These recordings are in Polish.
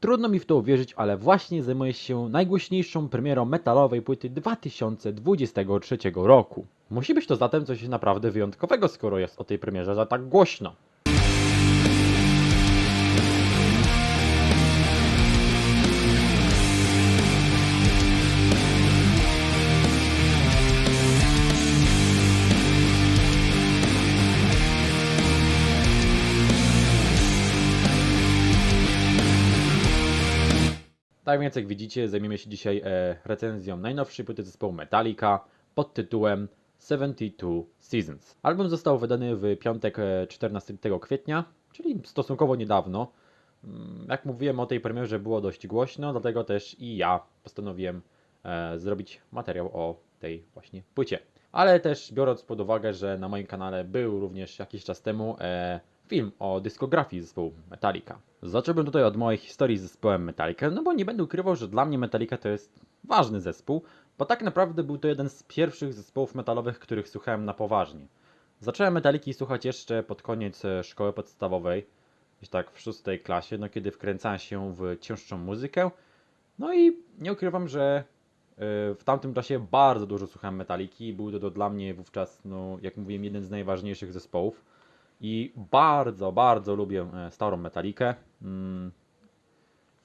Trudno mi w to uwierzyć, ale właśnie zajmuję się najgłośniejszą premierą metalowej płyty 2023 roku. Musi być to zatem coś naprawdę wyjątkowego, skoro jest o tej premierze za tak głośno. Tak więc jak widzicie, zajmiemy się dzisiaj e, recenzją najnowszej płyty zespołu Metallica pod tytułem 72 Seasons. Album został wydany w piątek e, 14 kwietnia, czyli stosunkowo niedawno. Mm, Jak mówiłem o tej premierze było dość głośno, dlatego też i ja postanowiłem e, zrobić materiał o tej właśnie płycie. Ale też biorąc pod uwagę, że na moim kanale był również jakiś czas temu e, film o dyskografii zespołu Metallica. Zacząłbym tutaj od mojej historii z zespołem Metallica, no bo nie będę ukrywał, że dla mnie Metallica to jest ważny zespół, bo tak naprawdę był to jeden z pierwszych zespołów metalowych, których słuchałem na poważnie. Zacząłem Metalliki słuchać jeszcze pod koniec e, szkoły podstawowej, gdzieś tak w szóstej klasie, no kiedy wkręcałem się w cięższą muzykę. No i nie ukrywam, że e, w tamtym czasie bardzo dużo słuchałem Metalliki. Był to dla mnie wówczas, no, jak mówiłem, jeden z najważniejszych zespołów. I bardzo, bardzo lubię e, starą Metalikę. Mm.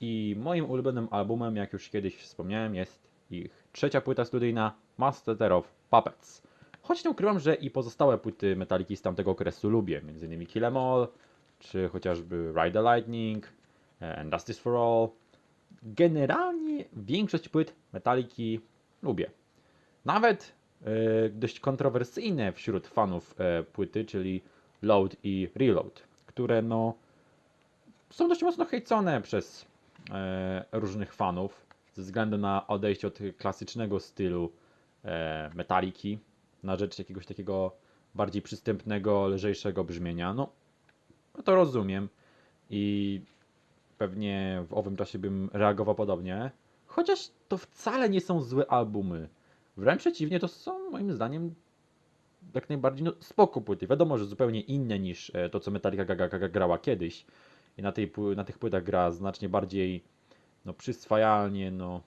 I moim ulubionym albumem, jak już kiedyś wspomniałem, jest ich trzecia płyta studyjna Master of Puppets. Choć nie ukrywam, że i pozostałe płyty Metaliki z tamtego okresu lubię, m.in. Kill Em All, czy chociażby Ride the Lightning, e, And Justice for All. Generalnie większość płyt Metaliki lubię. Nawet e, dość kontrowersyjne wśród fanów e, płyty, czyli Load i Reload, które no są dość mocno hejcone przez e, różnych fanów ze względu na odejście od klasycznego stylu e, metaliki na rzecz jakiegoś takiego bardziej przystępnego, lżejszego brzmienia. No, no to rozumiem i pewnie w owym czasie bym reagował podobnie, chociaż to wcale nie są złe albumy. Wręcz przeciwnie, to są moim zdaniem jak najbardziej no, spoko płyty. Wiadomo, że zupełnie inne niż e, to, co Metallica grała kiedyś. I na, tej, na tych płytach gra znacznie bardziej no, przyswajalnie, no,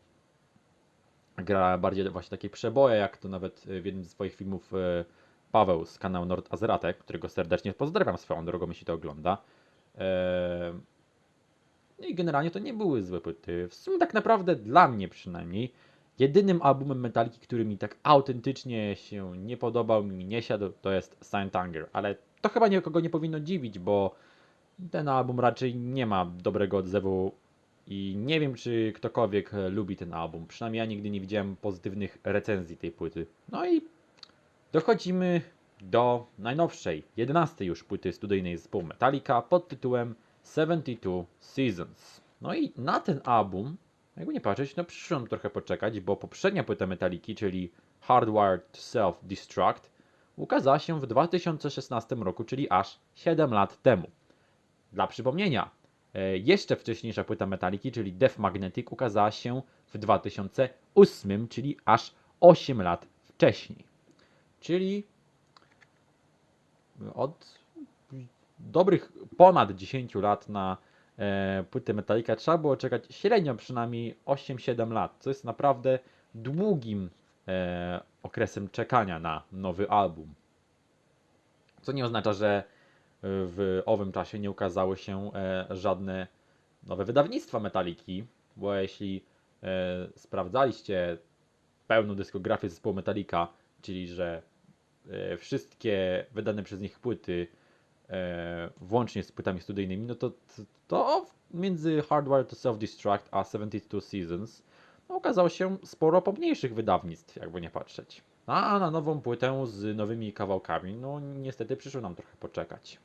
gra bardziej właśnie takie przeboje, jak to nawet e, w jednym ze swoich filmów e, Paweł z kanału Nord Azeratek, którego serdecznie pozdrawiam swoją drogą, jeśli to ogląda. E, I generalnie to nie były złe płyty. W sumie tak naprawdę dla mnie przynajmniej jedynym albumem Metallica, który mi tak autentycznie się nie podobał, mi nie siadł, to jest Saint Anger. Ale to chyba nikogo nie powinno dziwić, bo ten album raczej nie ma dobrego odzewu i nie wiem, czy ktokolwiek lubi ten album. Przynajmniej ja nigdy nie widziałem pozytywnych recenzji tej płyty. No i dochodzimy do najnowszej, 11 już płyty studyjnej zespołu Metallica pod tytułem 72 Seasons. No i na ten album, jakby nie patrzeć, no przyszło trochę poczekać, bo poprzednia płyta Metalliki, czyli Hardwired Self-Destruct, ukazała się w 2016 roku, czyli aż 7 lat temu. Dla przypomnienia, e, jeszcze wcześniejsza płyta Metalliki, czyli Death Magnetic, ukazała się w 2008, czyli aż 8 lat wcześniej. Czyli od dobrych ponad 10 lat na e, płytę Metallica trzeba było czekać średnio przynajmniej 8-7 lat, co jest naprawdę długim e, okresem czekania na nowy album. Co nie oznacza, że e, w owym czasie nie ukazały się żadne nowe wydawnictwa Metalliki, bo jeśli sprawdzaliście pełną dyskografię zespołu Metallica, czyli że wszystkie wydane przez nich płyty, włącznie z płytami studyjnymi, no to, to między Hardware to Self-Destruct a 72 Seasons no, okazało się sporo pomniejszych wydawnictw, jakby nie patrzeć. A na nową płytę z nowymi kawałkami, no niestety przyszło nam trochę poczekać.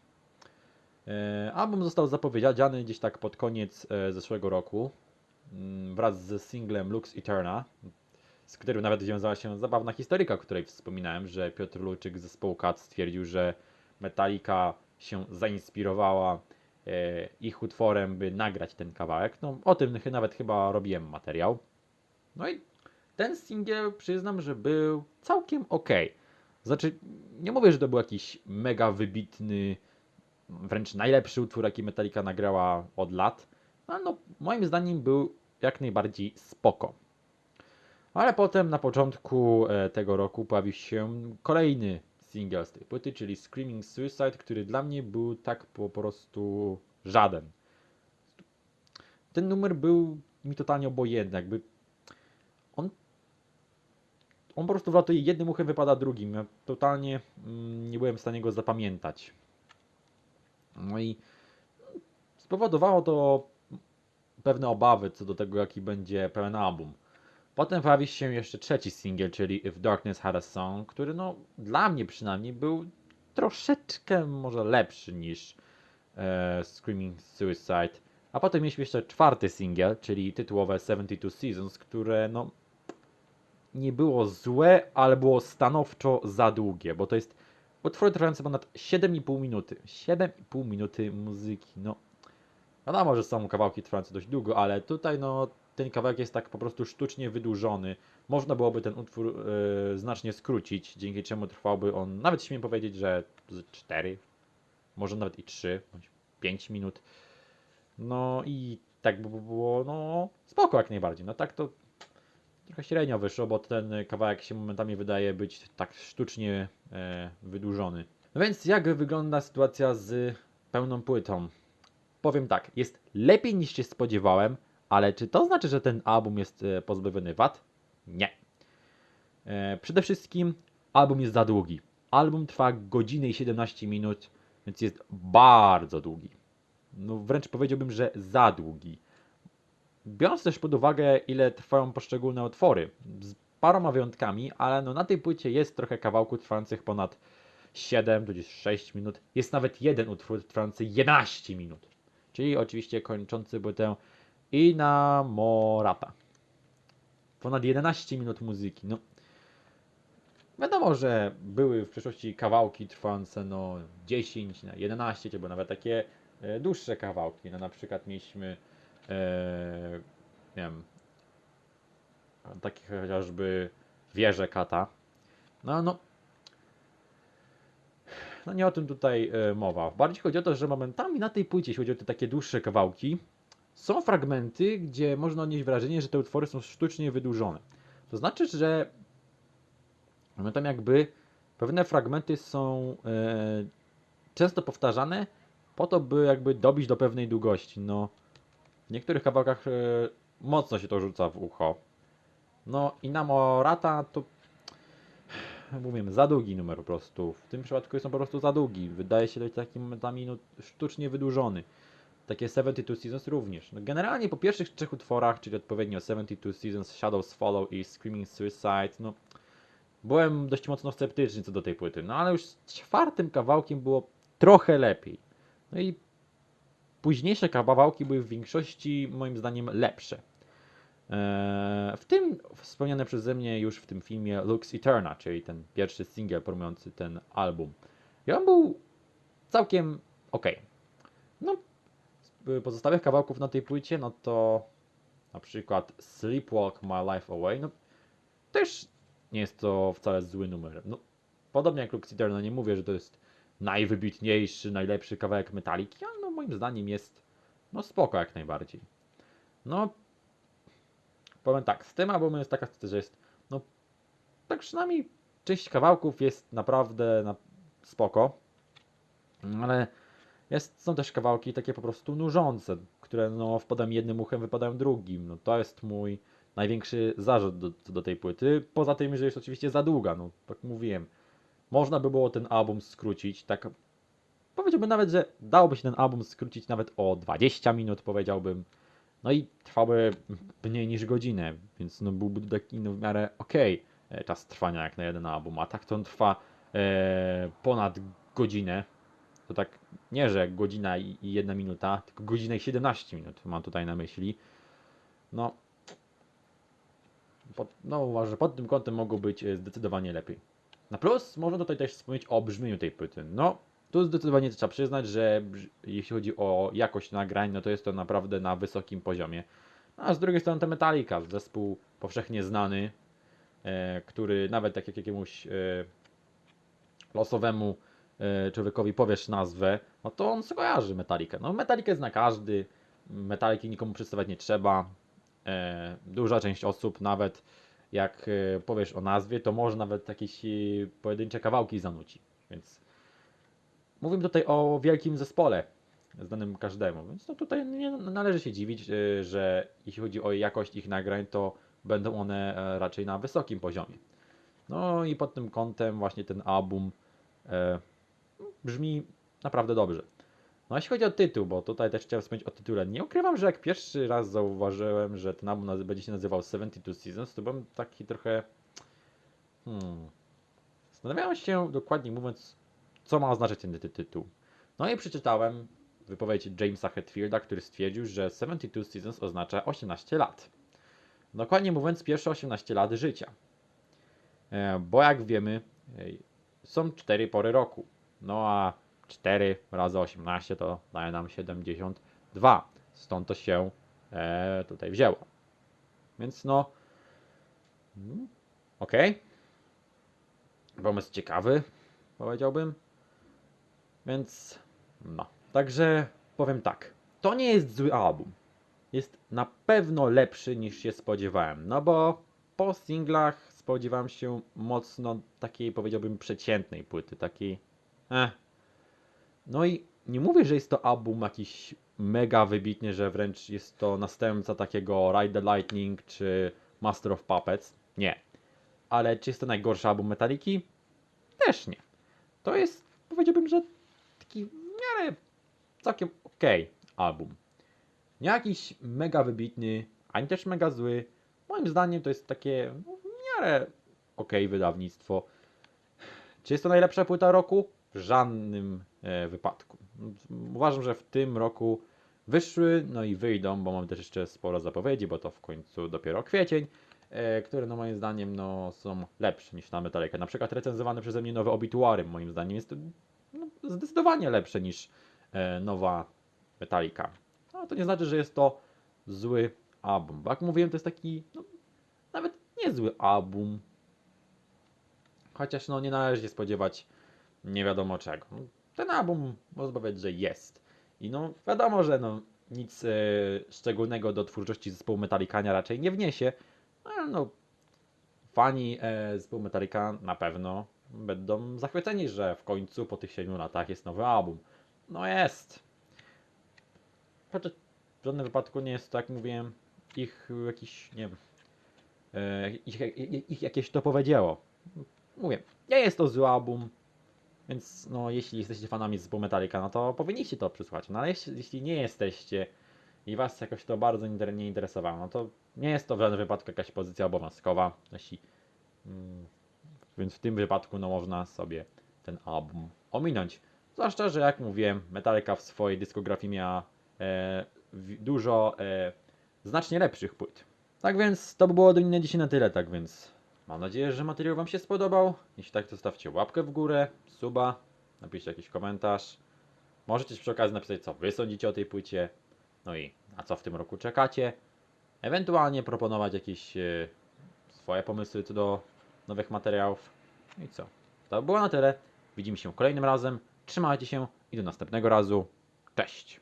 E, album został zapowiedziany gdzieś tak pod koniec e, zeszłego roku mm, wraz z singlem Lux Eterna, z którym nawet wiązała się zabawna historyka, o której wspominałem, że Piotr Luczyk z zespołu Kat stwierdził, że Metallica się zainspirowała e, ich utworem, by nagrać ten kawałek. No, o tym nawet chyba robiłem materiał. No i ten singiel przyznam, że był całkiem ok. Znaczy, nie mówię, że to był jakiś mega wybitny, wręcz najlepszy utwór, jaki Metallica nagrała od lat, no moim zdaniem był jak najbardziej spoko. Ale potem na początku e, tego roku pojawił się kolejny single z tej płyty, czyli Screaming Suicide, który dla mnie był tak po prostu żaden. Ten numer był mi totalnie obojętny, jakby on on po prostu wlatuje jednym uchem, wypada drugim. Ja totalnie mm, nie byłem w stanie go zapamiętać. No i spowodowało to pewne obawy co do tego, jaki będzie pełen album. Potem pojawi się jeszcze trzeci singiel, czyli If Darkness Had a Song, który no dla mnie przynajmniej był troszeczkę może lepszy niż e, Screaming Suicide. A potem mieliśmy jeszcze czwarty singiel, czyli tytułowe 72 Seasons, które no nie było złe, ale było stanowczo za długie, bo to jest utwór trwający ponad 7,5 minuty. 7,5 minuty muzyki, no. Wiadomo, że są kawałki trwające dość długo, ale tutaj no ten kawałek jest tak po prostu sztucznie wydłużony. Można byłoby ten utwór e, znacznie skrócić, dzięki czemu trwałby on, nawet śmiem powiedzieć, że z 4, może nawet i 3, bądź 5 minut. No i tak by było, no spoko jak najbardziej. No tak to trochę średnio wyszło, bo ten kawałek się momentami wydaje być tak sztucznie e, wydłużony. No więc jak wygląda sytuacja z pełną płytą? Powiem tak, jest lepiej niż się spodziewałem, ale czy to znaczy, że ten album jest e, pozbawiony wad? Nie. E, przede wszystkim album jest za długi. Album trwa godzinę i 17 minut, więc jest bardzo długi. No wręcz powiedziałbym, że za długi. Biorąc też pod uwagę, ile trwają poszczególne utwory, z paroma wyjątkami, ale no na tej płycie jest trochę kawałków trwających ponad 7 tudzież 6 minut. Jest nawet jeden utwór trwający 11 minut, czyli oczywiście kończący płytę Inamorata. Ponad 11 minut muzyki. No, wiadomo, że były w przeszłości kawałki trwające no 10 na 11, albo nawet takie e, dłuższe kawałki. No, na przykład mieliśmy e, nie wiem, takie chociażby wieże kata. No, no. No nie o tym tutaj e, mowa. Bardziej chodzi o to, że momentami na tej płycie, jeśli chodzi o te takie dłuższe kawałki, są fragmenty, gdzie można odnieść wrażenie, że te utwory są sztucznie wydłużone. To znaczy, że momentami jakby pewne fragmenty są e, często powtarzane po to, by jakby dobić do pewnej długości. No, w niektórych kawałkach e, mocno się to rzuca w ucho. No i Namorata to mówimy, za długi numer po prostu. W tym przypadku jest on po prostu za długi. Wydaje się być takim momentami no, sztucznie wydłużony. Takie 72 Seasons również. No, generalnie po pierwszych trzech utworach, czyli odpowiednio 72 Seasons, Shadows Follow i Screaming Suicide, no byłem dość mocno sceptyczny co do tej płyty. No ale już z czwartym kawałkiem było trochę lepiej. No i późniejsze kawałki były w większości moim zdaniem lepsze. Eee, W tym wspomniane przeze mnie już w tym filmie Lux Eterna, czyli ten pierwszy singiel promujący ten album. I on był całkiem ok. No, z pozostałych kawałków na tej płycie, no to na przykład Sleepwalk My Life Away, no też nie jest to wcale zły numer. No, podobnie jak Lux Eterna, nie mówię, że to jest najwybitniejszy, najlepszy kawałek Metaliki, ale no moim zdaniem jest no spoko jak najbardziej. No, powiem tak, z tym albumem jest taka sytuacja, że jest, no, tak przynajmniej część kawałków jest naprawdę na spoko, ale jest, są też kawałki takie po prostu nużące, które no wpadam jednym uchem, wypadają drugim. No to jest mój największy zarzut do, do tej płyty. Poza tym, że jest oczywiście za długa, no tak mówiłem. Można by było ten album skrócić, tak powiedziałbym nawet, że dałoby się ten album skrócić nawet o 20 minut, powiedziałbym. No i trwały mniej niż godzinę, więc no byłby taki no, w miarę okej e, czas trwania jak na jeden album, a tak to on trwa e, ponad godzinę. To tak nie, że godzina i, jedna minuta, tylko godzina i 17 minut mam tutaj na myśli. No, pod, no uważam, że pod tym kątem mogło być e, zdecydowanie lepiej. Na plus można tutaj też wspomnieć o brzmieniu tej płyty. No, tu zdecydowanie trzeba przyznać, że jeśli chodzi o jakość nagrań, no to jest to naprawdę na wysokim poziomie. No, a z drugiej strony to Metallica, zespół powszechnie znany, e, który nawet tak jak jakiemuś e, losowemu człowiekowi powiesz nazwę, no to on skojarzy Metallica. No Metallica zna każdy, Metaliki nikomu przedstawiać nie trzeba. E, duża część osób, nawet jak e, powiesz o nazwie, to może nawet jakieś e, pojedyncze kawałki zanuci. Więc mówimy tutaj o wielkim zespole, znanym każdemu. Więc no tutaj nie należy się dziwić, e, że jeśli chodzi o jakość ich nagrań, to będą one e, raczej na wysokim poziomie. No i pod tym kątem właśnie ten album e, brzmi naprawdę dobrze. No jeśli chodzi o tytuł, bo tutaj też chciałem wspomnieć o tytule. Nie ukrywam, że jak pierwszy raz zauważyłem, że ten album będzie się nazywał 72 Seasons, to byłem taki trochę... Hmm... Zastanawiałem się, dokładnie mówiąc, co ma oznaczać ten ty- tytuł. No i przeczytałem wypowiedź Jamesa Hetfielda, który stwierdził, że 72 Seasons oznacza 18 lat. Dokładnie mówiąc, pierwsze 18 lat życia. E, Bo jak wiemy, są 4 pory roku. No a 4 razy 18 to daje nam 72. Stąd to się e, tutaj wzięło. Więc no. mm, Okej. Pomysł ciekawy, powiedziałbym. Więc no. Także powiem tak. To nie jest zły album. Jest na pewno lepszy niż się spodziewałem. No bo po singlach spodziewałem się mocno takiej, powiedziałbym, przeciętnej płyty. Takiej. Eh. No i nie mówię, że jest to album jakiś mega wybitny, że wręcz jest to następca takiego Ride the Lightning czy Master of Puppets. Nie. Ale czy jest to najgorszy album Metaliki? Też nie. To jest, powiedziałbym, że taki w miarę całkiem okej album. Nie jakiś mega wybitny, ani też mega zły. Moim zdaniem to jest takie no, w miarę okej wydawnictwo. Czy jest to najlepsza płyta roku? W żadnym e, wypadku. Uważam, że w tym roku wyszły, no i wyjdą, bo mam też jeszcze sporo zapowiedzi, bo to w końcu dopiero kwiecień, e, które no moim zdaniem no, są lepsze niż na Metallica. Na przykład recenzowany przeze mnie nowy Obituary moim zdaniem jest no, zdecydowanie lepsze niż e, nowa Metallica. No to nie znaczy, że jest to zły album, bo jak mówiłem, to jest taki no, nawet niezły album. Chociaż no nie należy się spodziewać nie wiadomo czego. Ten album można powiedzieć, że jest. I no wiadomo, że no nic e, szczególnego do twórczości zespołu Metallicania raczej nie wniesie, ale no fani e, zespołu Metallica na pewno będą zachwyceni, że w końcu po tych 7 latach jest nowy album. No jest. Chociaż w żadnym wypadku nie jest to, jak mówiłem, ich jakiś, nie wiem, e, ich, ich, ich jakieś topowe dzieło. Mówię, nie jest to zły album, więc no, jeśli jesteście fanami zespołu Metallica, no to powinniście to przysłuchać. No ale jeśli, jeśli nie jesteście i was jakoś to bardzo nie interesowało, no to nie jest to w żadnym wypadku jakaś pozycja obowiązkowa. Jeśli, mm, więc w tym wypadku no, można sobie ten album ominąć. Zwłaszcza, że jak mówiłem, Metallica w swojej dyskografii miała e, dużo e, znacznie lepszych płyt. Tak więc to by było do mnie dzisiaj na tyle, tak więc mam nadzieję, że materiał Wam się spodobał. Jeśli tak, to stawcie łapkę w górę, suba, napiszcie jakiś komentarz. Możecie przy okazji napisać, co Wy sądzicie o tej płycie, no i na co w tym roku czekacie. Ewentualnie proponować jakieś e, swoje pomysły co do nowych materiałów. No I co? To by było na tyle. Widzimy się kolejnym razem. Trzymajcie się i do następnego razu. Cześć!